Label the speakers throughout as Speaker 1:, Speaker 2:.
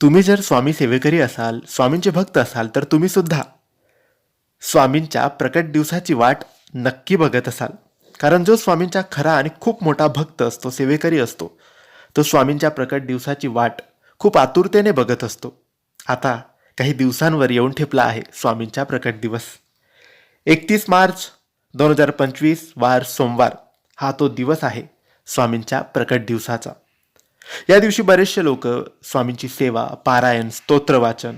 Speaker 1: तुम्ही जर स्वामी सेवेकरी असाल स्वामींचे भक्त असाल तर तुम्ही सुद्धा स्वामींच्या प्रकट दिवसाची वाट नक्की बघत असाल. कारण जो स्वामींचा खरा आणि खूप मोठा भक्त असतो सेवेकरी असतो तो स्वामींच्या प्रकट दिवसाची वाट खूप आतुरतेने बघत असतो. आता काही दिवसांवर येऊन ठेपला आहे स्वामींचा प्रकट दिवस. एकतीस मार्च दोन हजार पंचवीस वार सोमवार हा तो दिवस आहे स्वामींच्या प्रकट दिवसाचा. या दिवशी बरेचसे लोक स्वामींची सेवा पारायण स्तोत्र वाचन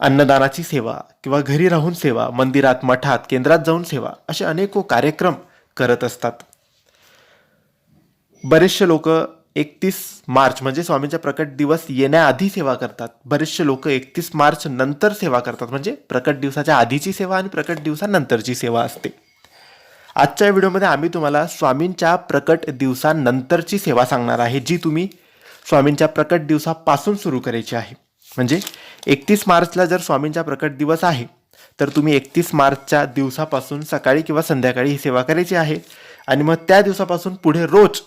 Speaker 1: अन्नदानाची सेवा किंवा घरी राहून सेवा मंदिरात मठात केंद्रात जाऊन सेवा असे अनेको कार्यक्रम करत असतात. बरेचसे लोक एकतीस मार्च म्हणजे स्वामींचा प्रकट दिवस येण्याआधी सेवा करतात. बरेचसे लोक एकतीस मार्च नंतर सेवा करतात. म्हणजे प्रकट दिवसाच्या आधीची सेवा आणि प्रकट दिवसानंतरची सेवा असते. आजच्या व्हिडिओमध्ये आम्ही तुम्हाला स्वामींच्या प्रकट दिवसानंतरची सेवा सांगणार आहे जी तुम्ही स्वामींच्या प्रकट दिवसापासून सुरू करायची आहे. म्हणजे एकतीस मार्चला जर स्वामींचा प्रकट दिवस आहे तर तुम्ही एकतीस मार्चच्या दिवसापासून सकाळी किंवा संध्याकाळी ही सेवा करायची आहे. आणि मग त्या दिवसापासून पुढे रोज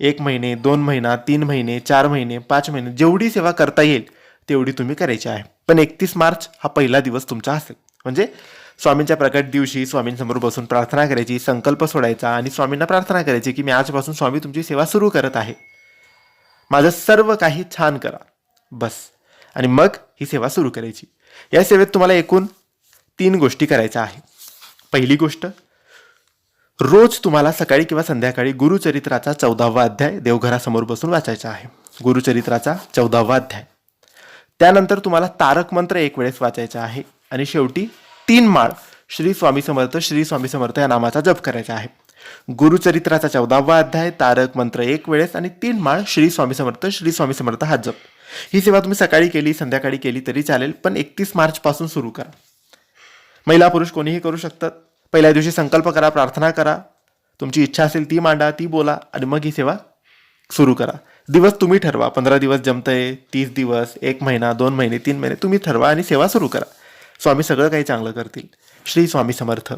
Speaker 1: एक महिने दोन महिना तीन महिने चार महिने पाच महिने जेवढी सेवा करता येईल तेवढी तुम्ही करायची आहे. पण एकतीस मार्च हा पहिला दिवस तुमचा असेल. म्हणजे स्वामींच्या प्रकट दिवशी स्वामींसमोर बसून प्रार्थना करायची संकल्प सोडायचा आणि स्वामींना प्रार्थना करायची की मी आजपासून स्वामी तुमची सेवा सुरू करत आहे. माझं सर्व काही छान करा. बस. आणि मग ही सेवा सुरू करायची. या सेवेत तुम्हाला एकूण तीन गोष्टी करायच्या आहे पहिली गोष्ट रोज तुम्हाला सकाळी किंवा संध्याकाळी गुरुचरित्राचा चौदावा अध्याय देवघरासमोर बसून वाचायचा आहे. गुरुचरित्राचा चौदावा अध्याय. त्यानंतर तुम्हाला तारक मंत्र एक वेळेस वाचायचा आहे. आणि शेवटी तीन माळ श्री स्वामी समर्थ श्री स्वामी समर्थ या नामाचा जप करायचा आहे. गुरुचरित्राचा चौदावा अध्याय तारक मंत्र एक वेळेस आणि तीन माळ श्री स्वामी समर्थ श्री स्वामी समर्थ हा जप. ही सेवा तुम्ही सकाळी केली संध्याकाळी केली तरी चालेल पण एकतीस मार्चपासून सुरू करा. महिला पुरुष कोणीही करू शकतात. पहिल्या दिवशी संकल्प करा प्रार्थना करा. तुमची इच्छा असेल ती मांडा ती बोला आणि मग ही सेवा सुरू करा. दिवस तुम्ही ठरवा पंधरा दिवस जमतंय तीस दिवस एक महिना दोन महिने तीन महिने तुम्ही ठरवा आणि सेवा सुरू करा. स्वामी सगळं काही चांगलं करतील. श्री स्वामी समर्थ.